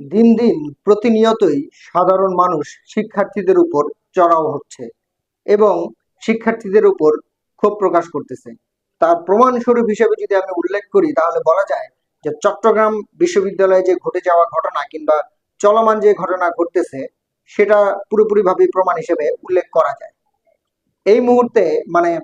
দিন দিন প্রতিনিয়তই সাধারণ মানুষ শিক্ষার্থীদের উপর চড়াও হচ্ছে এবং শিক্ষার্থীদের উপর ক্ষোভ প্রকাশ করতেছে। তার প্রমাণস্বরূপ হিসেবে যদি আমি উল্লেখ করি, তাহলে বলা যায় যে চট্টগ্রাম বিশ্ববিদ্যালয়ে যে ঘটে যাওয়া ঘটনা কিংবা চলমান যে ঘটনা ঘটতেছে, সেটা পুরোপুরিভাবে প্রমাণ হিসেবে উল্লেখ করা যায়। এই মুহূর্তে মানে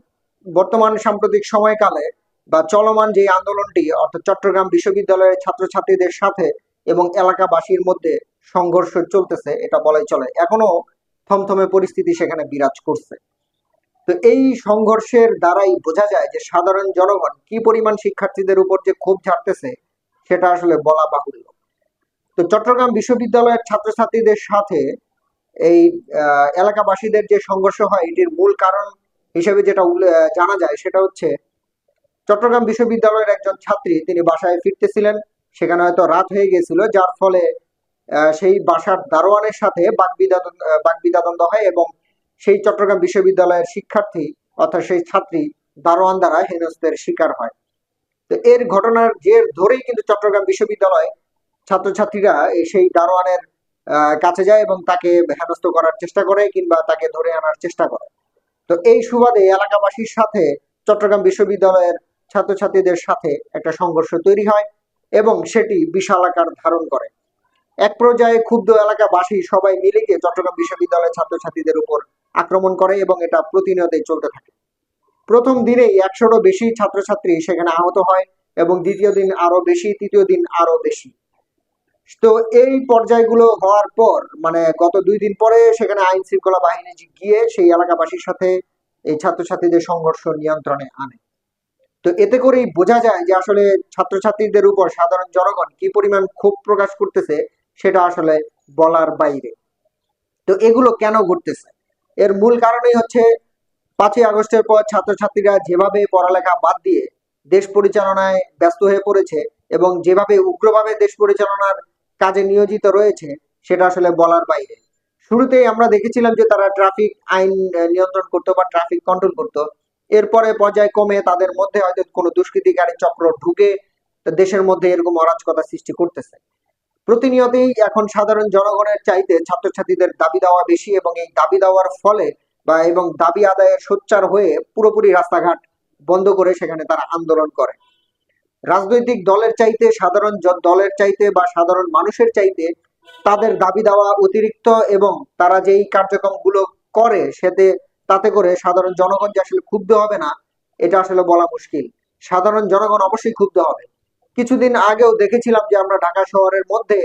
বর্তমান সাম্প্রতিক সময়কালে বা চলমান যে আন্দোলনটি, অর্থাৎ চট্টগ্রাম বিশ্ববিদ্যালয়ের ছাত্রছাত্রীদের সাথে এবং এলাকাবাসীর মধ্যে সংঘর্ষ চলতেছে, এটা বলাই চলে। এখনও থমথমে পরিস্থিতি সেখানে বিরাজ করছে। তো এই সংঘর্ষের দ্বারাই বোঝা যায় যে সাধারণ জনগণ কি পরিমাণ শিক্ষার্থীদের উপর যে ক্ষোভ ঝাড়তেছে, সেটা আসলে বলা বাহুল্য। তো চট্টগ্রাম বিশ্ববিদ্যালয়ের ছাত্রছাত্রীদের সাথে এই এলাকাবাসীদের যে সংঘর্ষ হয়, এটির মূল কারণ হিসেবে যেটা জানা যায়, সেটা হচ্ছে চট্টগ্রাম বিশ্ববিদ্যালয়ের একজন ছাত্রী, তিনি বাসায় ফিরতেছিলেন। সেখানে হয়তো রাত হয়ে গেছিল, যার ফলে সেই বাসার দারোয়ানের সাথে বাগবিদাদন্দ হয় এবং সেই চট্টগ্রাম বিশ্ববিদ্যালয়ের শিক্ষার্থী অর্থাৎ সেই ছাত্রী দারোয়ান দ্বারা হেনস্তের শিকার হয়। তো এর ঘটনার জের ধরেই কিন্তু চট্টগ্রাম বিশ্ববিদ্যালয় ছাত্রছাত্রীরা সেই দারোয়ানের কাছে যায় এবং তাকে হেনস্থ করার চেষ্টা করে কিংবা তাকে ধরে আনার চেষ্টা করে। তো এই সুবাদে এলাকাবাসীর সাথে চট্টগ্রাম বিশ্ববিদ্যালয়ের ছাত্রছাত্রীদের সাথে একটা সংঘর্ষ তৈরি হয়। এবং সেটি বিশাল আকার ধারণ করে। এক পর্যায়ে ক্ষুব্ধ এলাকাবাসী সবাই মিলে গিয়ে চট্টগ্রাম বিশ্ববিদ্যালয়ের ছাত্রছাত্রীদের উপর আক্রমণ করে এবং এটা প্রতিনিয়তই চলতে থাকে। প্রথম দিনেই একশোরও বেশি ছাত্রছাত্রী সেখানে আহত হয় এবং দ্বিতীয় দিন আরও বেশি, তৃতীয় দিন আরও বেশি। তো এই পর্যায়গুলো হওয়ার পর মানে গত দুই দিন পরে সেখানে আইন শৃঙ্খলা বাহিনী গিয়ে সেই এলাকাবাসীর সাথে এই ছাত্রছাত্রীদের সংঘর্ষ নিয়ন্ত্রণে আনে। তো এতে করেই বোঝা যায় যে আসলে ছাত্রছাত্রীদের উপর সাধারণ জনগণ কি পরিমাণ ক্ষোভ প্রকাশ করতেছে সেটা আসলে বলার বাইরে। তো এগুলো কেন ঘটতেছে? এর মূল কারণই হচ্ছে পাঁচই আগস্টের পর ছাত্রছাত্রীরা যেভাবে পড়ালেখা বাদ দিয়ে দেশ পরিচালনায় ব্যস্ত হয়ে পড়েছে এবং যেভাবে উগ্রভাবে দেশ পরিচালনার কাজে নিয়োজিত রয়েছে সেটা আসলে বলার বাইরে। শুরুতেই আমরা দেখেছিলাম যে তারা ট্রাফিক আইন নিয়ন্ত্রণ করতো বা ট্রাফিক কন্ট্রোল করতো। এরপরে পর্যায় কমে তাদের মধ্যে হয়তো কোনো দুষ্কৃতিকারী চক্র ঢুকে দেশের মধ্যে এরকম অরাজকতা সৃষ্টি করতেছে। প্রতিনিয়তই এখন সাধারণ জনগণের চাইতে ছাত্রছাত্রীদের দাবি দেওয়া বেশি এবং এই দাবি দেওয়ার ফলে বা এবং দাবি আদায়ের সোচ্চার হয়ে পুরোপুরি রাস্তাঘাট বন্ধ করে সেখানে তারা আন্দোলন করে। রাজনৈতিক দলের চাইতে, সাধারণ দলের চাইতে বা সাধারণ মানুষের চাইতে তাদের দাবি দেওয়া অতিরিক্ত এবং তারা যেই কার্যক্রমগুলো করে সেতে তাতে করে সাধারণ জনগণ যে আসলে ক্ষুব্ধ হবে না, এটা আসলে বলা মুশকিল। সাধারণ জনগণ অবশ্যই ক্ষুব্ধ হবে। কিছুদিন আগেও দেখেছিলাম যে আমরা ঢাকা শহরের মধ্যে